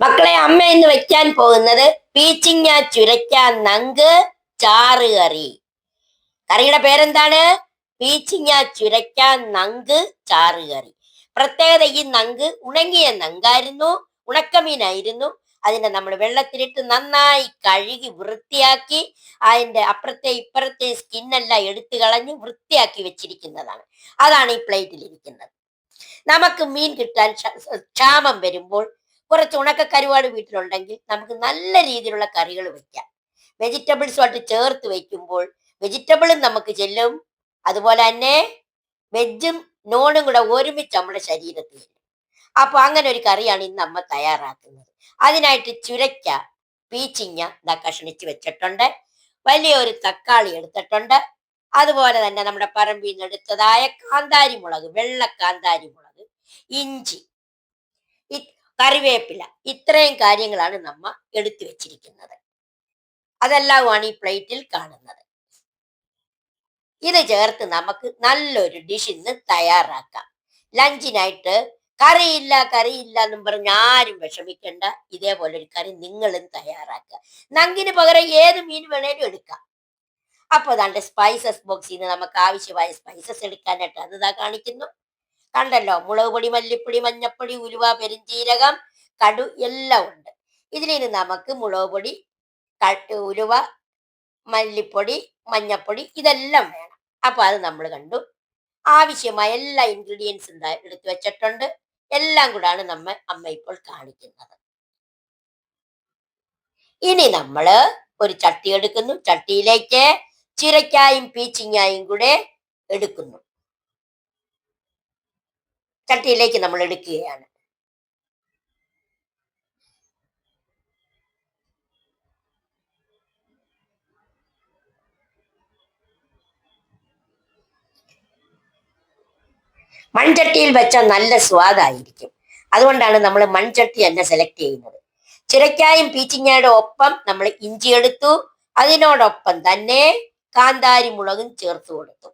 മക്കളെ അമ്മ ഇന്ന് വെക്കാൻ പോകുന്നത് പീച്ചിങ്ങ ചുരയ്ക്ക നങ്ക് ചാറ് കറി. കറിയുടെ പേരെന്താണ്? പീച്ചിങ്ങ ചുരയ്ക്ക നങ്ക് ചാറ് കറി. പ്രത്യേകത ഈ നങ്ക് ഉണങ്ങിയ നങ്കായിരുന്നു ഉണക്കമീനായിരുന്നു. അതിനെ നമ്മൾ വെള്ളത്തിലിട്ട് നന്നായി കഴുകി വൃത്തിയാക്കി അതിന്റെ അപ്പുറത്തെ ഇപ്പുറത്തെ സ്കിന്നെല്ലാം എടുത്തു കളഞ്ഞ് വൃത്തിയാക്കി വെച്ചിരിക്കുന്നതാണ്. അതാണ് ഈ പ്ലേറ്റിൽ ഇരിക്കുന്നത് നമുക്ക് മീൻ കിട്ടാൻ ക്ഷാമം വരുമ്പോൾ കുറച്ച് ഉണക്ക കരുവാട് വീട്ടിലുണ്ടെങ്കിൽ നമുക്ക് നല്ല രീതിയിലുള്ള കറികൾ വെക്കാം. വെജിറ്റബിൾസുമായിട്ട് ചേർത്ത് വെക്കുമ്പോൾ വെജിറ്റബിളും നമുക്ക് ചെല്ലും. അതുപോലെ തന്നെ വെജും നോണും കൂടെ ഒരുമിച്ച് നമ്മുടെ ശരീരത്തിൽ അപ്പൊ അങ്ങനെ ഒരു കറിയാണ് ഇന്ന് അമ്മ തയ്യാറാക്കുന്നത്. അതിനായിട്ട് ചുരയ്ക്ക പീച്ചിങ്ങ ഇതാ കഷണിച്ച് വെച്ചിട്ടുണ്ട്. വലിയൊരു തക്കാളി എടുത്തിട്ടുണ്ട്. അതുപോലെ തന്നെ നമ്മുടെ പറമ്പിൽ നിന്ന് എടുത്തതായ കാന്താരി മുളക് വെള്ള കാന്താരി മുളക് ഇഞ്ചി. കറിവേപ്പില. ഇത്രയും കാര്യങ്ങളാണ് നമ്മ എടുത്തു വെച്ചിരിക്കുന്നത്. അതെല്ലാമാണ് ഈ പ്ലേറ്റിൽ കാണുന്നത്. ഇത് ചേർത്ത് നമുക്ക് നല്ലൊരു ഡിഷ് ഇന്ന് തയ്യാറാക്കാം. ലഞ്ചിനായിട്ട് കറിയില്ല കറിയില്ല എന്നും പറഞ്ഞ് ആരും വിഷമിക്കേണ്ട. ഇതേപോലെ ഒരു കറി നിങ്ങളും തയ്യാറാക്കുക. നങ്കിന് പകരം ഏത് മീൻ വേണേലും എടുക്കാം. അപ്പൊ അതാണ്ട് സ്പൈസസ് ബോക്സിൽ നിന്ന് നമുക്ക് ആവശ്യമായ സ്പൈസസ് എടുക്കാനായിട്ട് അത് കാണിക്കുന്നു? കണ്ടല്ലോ? മുളക് പൊടി മല്ലിപ്പൊടി മഞ്ഞപ്പൊടി ഉലുവ പെരിഞ്ചീരകം കടു എല്ലാം ഉണ്ട്. ഇതിലിന് നമുക്ക് മുളക് പൊടി ഉലുവ മല്ലിപ്പൊടി മഞ്ഞപ്പൊടി ഇതെല്ലാം വേണം. അപ്പൊ അത് നമ്മൾ കണ്ടു. ആവശ്യമായ എല്ലാ ഇൻഗ്രീഡിയൻസ് എന്താ എടുത്തു വെച്ചിട്ടുണ്ട്. എല്ലാം കൂടാണ് നമ്മ അമ്മ ഇപ്പോൾ കാണിക്കുന്നത്. ഇനി നമ്മൾ ഒരു ചട്ടി എടുക്കുന്നു. ചട്ടിയിലേക്ക് ചിരക്കായും പീച്ചിങ്ങായും കൂടെ എടുക്കുന്നു. ചട്ടിയിലേക്ക് നമ്മൾ എടുക്കുകയാണ്. മൺചട്ടിയിൽ വെച്ച നല്ല സ്വാദായിരിക്കും അതുകൊണ്ടാണ് നമ്മൾ മൺചട്ടി തന്നെ സെലക്ട് ചെയ്യുന്നത്. ചിരക്കായും പീച്ചിങ്ങയുടെ ഒപ്പം നമ്മൾ ഇഞ്ചി എടുത്തു. അതിനോടൊപ്പം തന്നെ കാന്താരി മുളകും ചേർത്ത് കൊടുത്തു.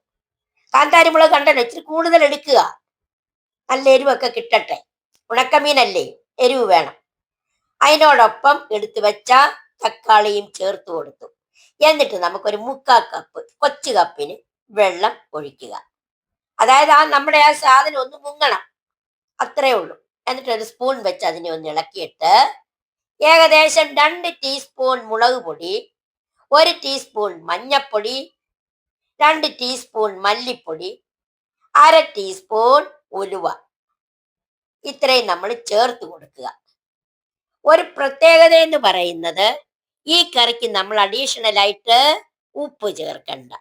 കാന്താരി മുളക് കണ്ടല്ലോ ഇച്ചിരി കൂടുതൽ എടുക്കുക. നല്ല എരിവൊക്കെ കിട്ടട്ടെ. ഉണക്കമീനല്ലേ? എരിവ് വേണം. അതിനോടൊപ്പം എടുത്തു വെച്ച തക്കാളിയും ചേർത്ത് കൊടുത്തു. എന്നിട്ട് നമുക്കൊരു മുക്കാ കപ്പ് കൊച്ചു കപ്പിന് വെള്ളം ഒഴിക്കുക. അതായത് ആ നമ്മുടെ ആ സാധനം ഒന്ന് മുങ്ങണം. അത്രേ ഉള്ളൂ. എന്നിട്ട് ഒരു സ്പൂൺ വെച്ച് അതിനെ ഒന്ന് ഇളക്കിയിട്ട് ഏകദേശം രണ്ട് ടീസ്പൂൺ മുളക് പൊടി ഒരു ടീസ്പൂൺ മഞ്ഞപ്പൊടി രണ്ട് ടീസ്പൂൺ മല്ലിപ്പൊടി അര ടീസ്പൂൺ ഉലുവ. ഇത്രയും നമ്മൾ ചേർത്ത് കൊടുക്കുക. ഒരു പ്രത്യേകത എന്ന് പറയുന്നത് ഈ കറിക്ക് നമ്മൾ അഡീഷണൽ ആയിട്ട് ഉപ്പ് ചേർക്കണ്ട.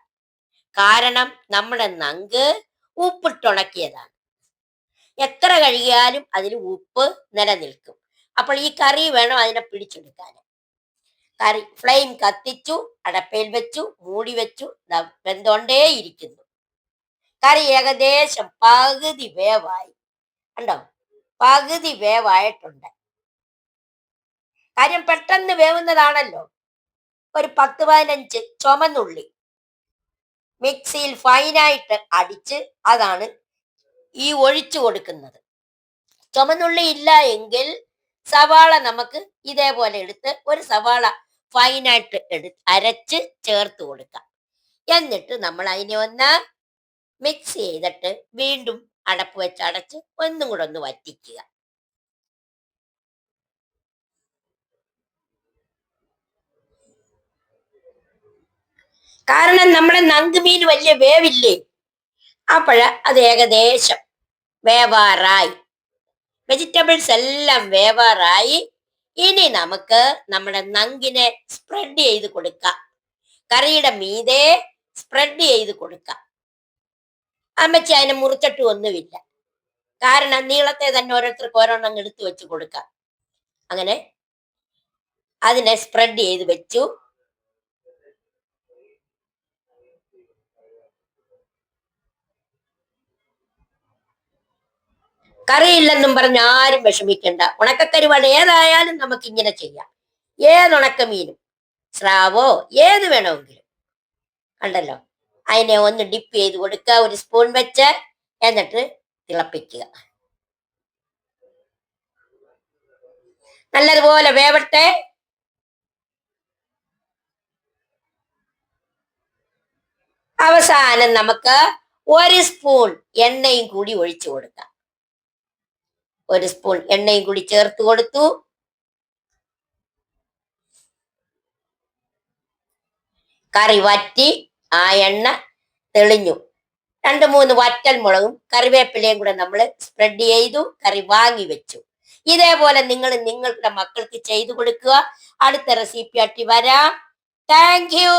കാരണം നമ്മുടെ നങ്ക് ഉപ്പിട്ടുണക്കിയതാണ് എത്ര കഴുകിയാലും അതിൽ ഉപ്പ് നിലനിൽക്കും. അപ്പോൾ ഈ കറി വേണം അതിനെ പിടിച്ചെടുക്കാൻ കറി ഫ്ലെയിം കത്തിച്ചു അടപ്പയിൽ വെച്ചു മൂടി വെച്ചു വെന്തോണ്ടേ വെന്തോണ്ടേയിരിക്കുന്നു. കറി ഏകദേശം പകുതി വേവായി. കണ്ടോ? പകുതി വേവായിട്ടുണ്ട്. കാര്യം പെട്ടെന്ന് വേവുന്നതാണല്ലോ. ഒരു പത്ത് പതിനഞ്ച് ചുമന്നുള്ളി. മിക്സിയിൽ ഫൈനായിട്ട് അടിച്ച് അതാണ് ഈ ഒഴിച്ചു കൊടുക്കുന്നത്. ചുമന്നുള്ളി ഇല്ല എങ്കിൽ സവാള നമുക്ക് ഇതേപോലെ എടുത്ത് ഒരു സവാള ഫൈനായിട്ട് എടു അരച്ച് ചേർത്ത് കൊടുക്കാം. എന്നിട്ട് നമ്മൾ അതിനെ ഒന്ന് മിക്സ് ചെയ്തിട്ട് വീണ്ടും അടപ്പ് വെച്ച് അടച്ച് ഒന്നും കൂടെ ഒന്ന് വറ്റിക്കുക. കാരണം നമ്മുടെ നങ്കുമീൻ വലിയ വേവില്ലേ? അപ്പോഴ അത് ഏകദേശം വേവാറായി. വെജിറ്റബിൾസ് എല്ലാം വേവാറായി. ഇനി നമുക്ക് നമ്മുടെ നങ്കിനെ സ്പ്രെഡ് ചെയ്ത് കൊടുക്കാം. കറിയുടെ മീതെ സ്പ്രെഡ് ചെയ്ത് കൊടുക്കാം. അമ്മച്ചി അതിനെ മുറിച്ചിട്ട് ഒന്നുമില്ല. കാരണം നീളത്തെ തന്നെ ഓരോരുത്തർക്ക് ഓരോണ്ണം എടുത്തു വെച്ച് കൊടുക്കാം. അങ്ങനെ അതിനെ സ്പ്രെഡ് ചെയ്ത് വെച്ചു. കറിയില്ലെന്നും പറഞ്ഞ് ആരും വിഷമിക്കണ്ട. ഉണക്കക്കരുവാട് ഏതായാലും നമുക്ക് ഇങ്ങനെ ചെയ്യാം. ഏത് ഉണക്കമീനും സ്രാവോ ഏത് വേണമെങ്കിലും. കണ്ടല്ലോ? അതിനെ ഒന്ന് ഡിപ്പ് ചെയ്ത് കൊടുക്കുക. ഒരു സ്പൂൺ വെച്ച് എന്നിട്ട് തിളപ്പിക്കുക. നല്ലതുപോലെ വേവട്ടെ. അവസാനം നമുക്ക് ഒരു സ്പൂൺ എണ്ണയും കൂടി ഒഴിച്ചു കൊടുക്കാം. ഒരു സ്പൂൺ എണ്ണയും കൂടി ചേർത്ത് കൊടുത്തു. കറി വറ്റി ആ എണ്ണ തെളിഞ്ഞു. രണ്ട് മൂന്ന് വറ്റൽ മുളകും കറിവേപ്പിലയും കൂടെ നമ്മൾ സ്പ്രെഡ് ചെയ്തു കറി വാങ്ങി വെച്ചു. ഇതേപോലെ നിങ്ങൾ നിങ്ങളുടെ മക്കൾക്ക് ചെയ്തു കൊടുക്കുക. അടുത്ത റെസിപ്പി ആട്ടി വരാം. Thank you